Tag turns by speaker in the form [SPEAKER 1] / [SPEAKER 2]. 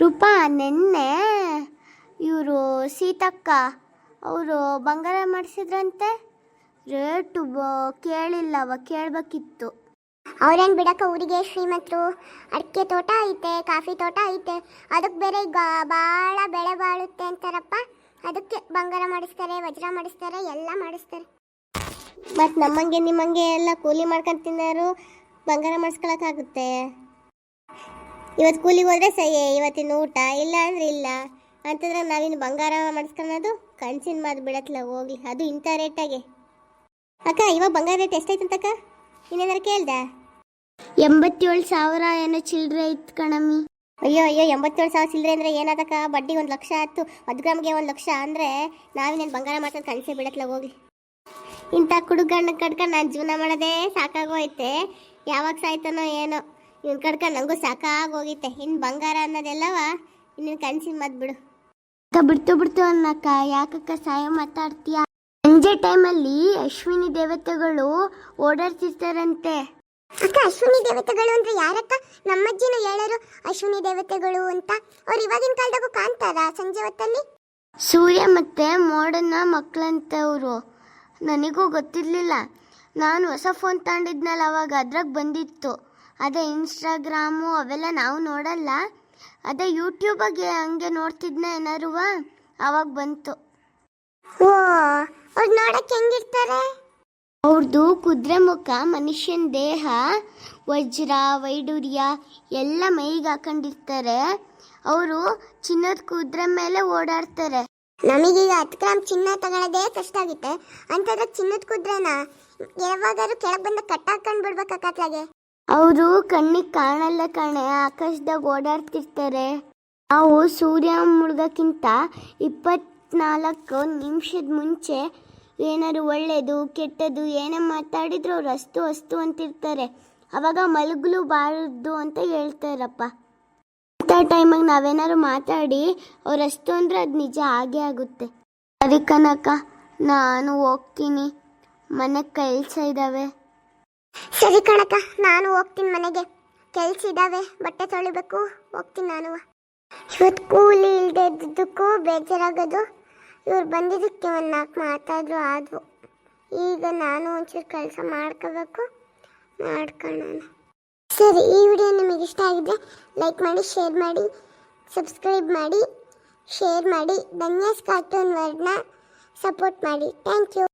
[SPEAKER 1] ರೂಪಾ, ನಿನ್ನೆ ಇವರು ಸೀತಕ್ಕ ಅವರು ಬಂಗಾರ ಮಾಡಿಸಿದ್ರಂತೆ. ರೇಟು ಬ ಕೇಳಿಲ್ಲವ ಕೇಳಬೇಕಿತ್ತು.
[SPEAKER 2] ಅವ್ರೇನು ಬಿಡಕ್ಕ ಊರಿಗೆ? ಶ್ರೀಮಂತರು, ಅಡಿಕೆ ತೋಟ ಐತೆ, ಕಾಫಿ ತೋಟ ಐತೆ. ಅದಕ್ಕೆ ಬೇರೆ ಈಗ ಭಾಳ ಬೆಳೆ ಬಾಳುತ್ತೆ ಅಂತಾರಪ್ಪ. ಅದಕ್ಕೆ ಬಂಗಾರ ಮಾಡಿಸ್ತಾರೆ, ವಜ್ರ ಮಾಡಿಸ್ತಾರೆ, ಎಲ್ಲ ಮಾಡಿಸ್ತಾರೆ.
[SPEAKER 1] ಮತ್ತು ನಮ್ಮಂಗೆ ನಿಮ್ಮಂಗೆ ಎಲ್ಲ ಕೂಲಿ ಮಾಡ್ಕೊಂಡು ತಿನ್ನೋರು ಬಂಗಾರ ಮಾಡಿಸ್ಕೊಳಕ್ಕಾಗುತ್ತೆ. ಇವತ್ತು ಕೂಲಿಗೆ ಹೋದ್ರೆ ಸಹಿ ಇವತ್ತಿನ ಊಟ ಇಲ್ಲ ಅಂದ್ರೆ ಇಲ್ಲ. ಅಂತಂದ್ರೆ ನಾವಿನ್ನು ಬಂಗಾರ ಮಾಡಿಸ್ಕೊಳ್ಳೋದು ಕನ್ಸಿನ ಮಾತು ಬಿಡತ್ಲ, ಹೋಗ್ಲಿ. ಅದು ಇಂಥ ರೇಟಾಗೆ ಅಕ್ಕ, ಇವಾಗ ಬಂಗಾರ ರೇಟ್ ಅಕ್ಕ? ಇನ್ನೇನಾರು ಕೇಳ್ದ? ಎಂಬತ್ತೇಳು ಸಾವಿರ ಏನೋ ಚಿಲ್ಲರೆ ಇತ್ತು ಕಣಮ್ಮಿ. ಅಯ್ಯೋ ಅಯ್ಯೋ, ಎಂಬತ್ತೇಳು ಸಾವಿರ ಚಿಲ್ಲರೆ ಅಂದರೆ ಏನಾದಕ್ಕ ಬಡ್ಡಿ ಒಂದು ಲಕ್ಷ ಆಯ್ತು. ಹತ್ತು ಗ್ರಾಮ್ಗೆ ಒಂದು ಲಕ್ಷ ಅಂದರೆ ನಾವಿನ್ನೇನು ಬಂಗಾರ ಮಾಡ್ಕೊಂಡು ಕನಸೇ ಬಿಡತ್ಲ, ಹೋಗ್ಲಿ. ಇಂಥ ಕುಡುಗಣ್ಣ ಕಟ್ಕೊಂಡು ನಾನು ಜೀವನ ಮಾಡೋದೇ ಸಾಕಾಗೋಯ್ತೆ. ಯಾವಾಗ ಸಾಯ್ತಾನೋ ಏನೋ. ಇವ್ನು ಕಡ್ಕ ನನಗೂ ಸಾಕಾಗೋಗಿತ್ತೆ. ಇನ್ನು ಬಂಗಾರ ಅನ್ನೋದೆಲ್ಲವ ಇನ್ನೇನು ಕನ್ಸಿನ ಮದ್ ಬಿಡು. ಅಕ್ಕ ಬಿಡ್ತು ಬಿಡ್ತು ಅನ್ನಕ್ಕ. ಯಾಕಕ್ಕ ಸಹಾಯ ಮಾತಾಡ್ತೀಯ? ಸಂಜೆ ಟೈಮಲ್ಲಿ ಅಶ್ವಿನಿ ದೇವತೆಗಳು ಓಡಾಡ್ತಿರ್ತಾರಂತೆ
[SPEAKER 2] ಅಕ್ಕ ಅಶ್ವಿನಿ ದೇವತೆಗಳು ಅಂದ್ರೆ ಯಾರಕ್ಕ? ನಮ್ಮಜ್ಜಿನ ಹೇಳರು ಅಶ್ವಿನಿ ದೇವತೆಗಳು ಅಂತ. ಅವ್ರು ಇವಾಗಿನ ಕಾಲದಾಗೂ ಕಾಣ್ತಾರ ಸಂಜೆ ಹೊತ್ತಲ್ಲಿ?
[SPEAKER 1] ಸೂರ್ಯ ಮತ್ತೆ ಮೋಡನ ಮಕ್ಕಳಂತವರು. ನನಗೂ ಗೊತ್ತಿರಲಿಲ್ಲ. ನಾನು ಹೊಸ ಫೋನ್ ತಗೊಂಡಿದ್ನಲ್ಲ ಅವಾಗ ಅದ್ರಾಗ ಬಂದಿತ್ತು. ಅದೇ ಇನ್ಸ್ಟಾಗ್ರಾಮು ಅವೆಲ್ಲ ನಾವು ನೋಡಲ್ಲ. ಅದೇ ಯೂಟ್ಯೂಬಾಗೆ ಹಂಗೆ ನೋಡ್ತಿದ್ನ ಏನಾರು ಅವಾಗ ಬಂತು.
[SPEAKER 2] ಓ ಅವ್ರು ನೋಡಕ್ಕೆ ಹೆಂಗಿರ್ತಾರೆ?
[SPEAKER 1] ಅವ್ರದ್ದು ಕುದುರೆ ಮುಖ ಮನುಷ್ಯನ ದೇಹ ವಜ್ರ ವೈಡೂರ್ಯ ಎಲ್ಲ ಮೈಗೆ ಹಾಕೊಂಡಿರ್ತಾರೆ. ಅವರು ಚಿನ್ನದ ಕುದುರೆ ಮೇಲೆ ಓಡಾಡ್ತಾರೆ.
[SPEAKER 2] ನಮಗೀಗ ಹತ್ತು ಗ್ರಾಮ್ ಚಿನ್ನ ತಗೊಳ್ಳೋದೇ ಕಷ್ಟ ಆಗುತ್ತೆ. ಅಂತಂದ್ರೆ ಚಿನ್ನದ ಕುದುರೆನ ಯಾವಾಗಾದ್ರೂ ಕೆಳಗೆ ಬಂದು ಕಟ್ಟಾಕೊಂಡು ಬಿಡ್ಬೇಕಾಗತ್ಲಾಗೆ
[SPEAKER 1] ಅವರು ಕಣ್ಣಿಗೆ ಕಾಣಲ್ಲ ಕಣೆ, ಆಕಾಶದಾಗ ಓಡಾಡ್ತಿರ್ತಾರೆ. ನಾವು ಸೂರ್ಯ ಮುಳುಗಕ್ಕಿಂತ ಇಪ್ಪತ್ನಾಲ್ಕು ನಿಮಿಷದ ಮುಂಚೆ ಏನಾದ್ರು ಒಳ್ಳೆಯದು ಕೆಟ್ಟದ್ದು ಏನೇ ಮಾತಾಡಿದ್ರು ಅವ್ರು ಅಸ್ತು ಅಸ್ತು ಅಂತಿರ್ತಾರೆ. ಅವಾಗ ಮಲಗಲು ಬಾರದು ಅಂತ ಹೇಳ್ತಾರಪ್ಪ. ಅಂಥ ಟೈಮಾಗ ನಾವೇನಾದ್ರು ಮಾತಾಡಿ ಅವ್ರು ಅಸ್ತು ಅಂದರೆ ಅದು ನಿಜ ಆಗೇ ಆಗುತ್ತೆ. ಸರಿ ಕನಕ ನಾನು ಹೋಗ್ತೀನಿ. ಮನೆ ಕೆಲಸ ಇದ್ದಾವೆ
[SPEAKER 2] ಸರಿ ಕಣಕ ನಾನು ಹೋಗ್ತೀನಿ ಮನೆಗೆ. ಕೆಲ್ಸ ಇದಾವೆ, ಬಟ್ಟೆ ತೊಳಿಬೇಕು, ಹೋಗ್ತೀನಿ ನಾನು. ಇವತ್ತು ಕೂಲಿ ಇಲ್ಲದೆ ಇದ್ದಿದ್ದಕ್ಕೂ ಬೇಜಾರಾಗೋದು. ಇವ್ರು ಬಂದಿದ್ದಕ್ಕೆ ಒಂದು ನಾಲ್ಕು ಮಾತಾದ್ರು ಆದವು. ಈಗ ನಾನು ಒಂಚೂರು ಕೆಲಸ ಮಾಡ್ಕೋಬೇಕು ಮಾಡ್ಕೊಳ್ಳೋಣ ಸರಿ, ಈ ವಿಡಿಯೋ ನಿಮಗೆ ಇಷ್ಟ ಆಗಿದ್ರೆ ಲೈಕ್ ಮಾಡಿ, ಶೇರ್ ಮಾಡಿ, ಸಬ್ಸ್ಕ್ರೈಬ್ ಮಾಡಿ, ಶೇರ್ ಮಾಡಿ, ಧನ್ಯಸ್ ಕಾರ್ಟೂನ್ ವರ್ಡ್ನ ಸಪೋರ್ಟ್ ಮಾಡಿ. Thank you.